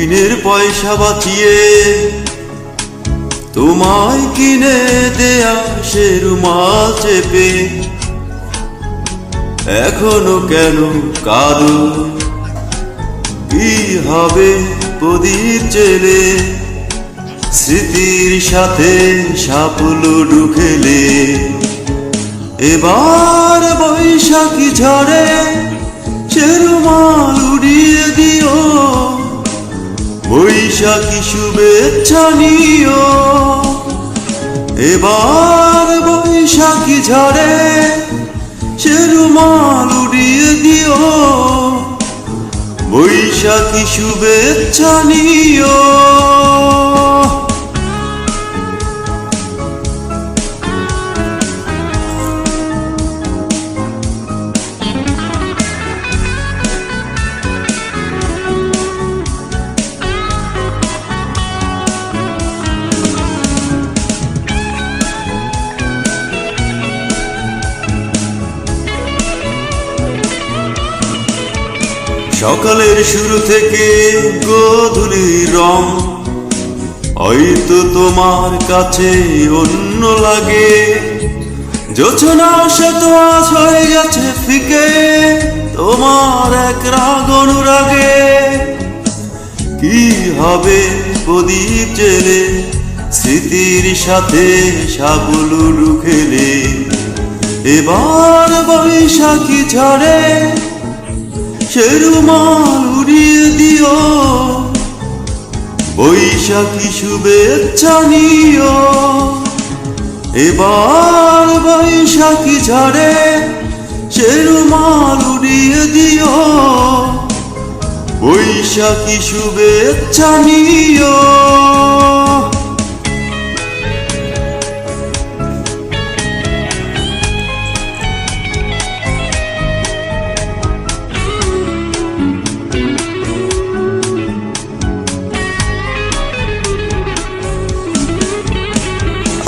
টিফিনের পয়সা বাঁচিয়ে তোমায় কিনে দেয়া সে রুমাল চেপে। এখনও কেন কাঁদো? কি হবে প্রদীপ জেলে স্মৃতির সাথে সাপুলো ঢুকেলে। এবার বৈশাখী ঝড়ে চেরুমাল বৈশাখী শুভেচ্ছা নিও। এবার বৈশাখী ঝড়ে চেরুমাল উড়িয়ে দিও। বৈশাখী শুভেচ্ছা নিও। সকালের শুরু থেকে গধূলির রং। হয়তো তোমার কাছে অন্য লাগে। যোচনা সে তো আজ হয়ে গেছে ফিকে, তোমার এক রাগ অনুরাগে। কি হবে প্রদীপ জেলে, স্মৃতির সাথে সাবুলু রুখেলে এবার বৈশাখী ঝড়ে সেরুমাল উড়িয়ে দিও। বৈশাখী শুভেচ্ছা নিও। এবার বৈশাখী ঝড়ে সেরুমাল উড়িয়ে দিও। বৈশাখী শুভেচ্ছা নিও।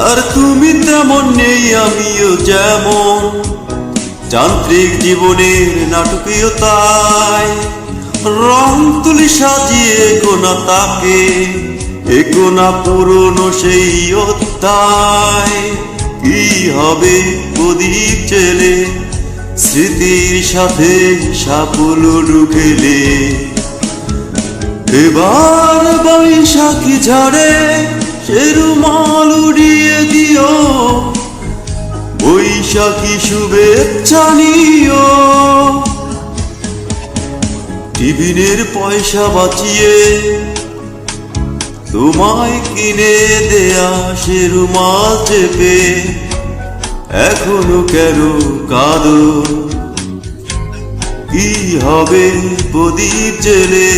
আর তুমি তেমন নেই, আমিও যেমন। যান্ত্রিক জীবনের নাটকীয়তায় রং তুলি সাজিয়ে গোনা তাকে এগোনা পুরনো সেই অধ্যায়। কি হবে প্রদীপ জেলে স্মৃতির সাথে সাপুলো ঢুকেলে এবার বৈশাখী ঝড়ে সেরুমাল উড়িয়ে দিও বৈশাখী শুভেচ্ছা নিও। টিফিনের পয়সা বাঁচিয়ে তোমায় কিনে দেয়া সে রুমাল চেপে এখনও কেন কাঁদো? কি হবে প্রদীপ জেলে?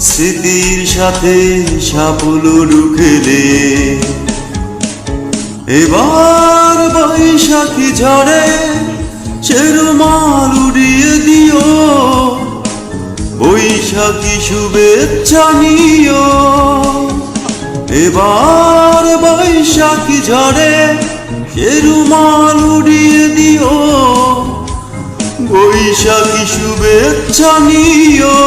স্মৃতির সাথে সাপুলো ঢুকেলে এবার বৈশাখী ঝড়ে চেরুমাল উড়িয়ে দিও। বৈশাখী শুভেচ্ছা নিও। এবার বৈশাখী ঝড়ে চেরুমাল উড়িয়ে দিও। বৈশাখী শুভেচ্ছা নিও।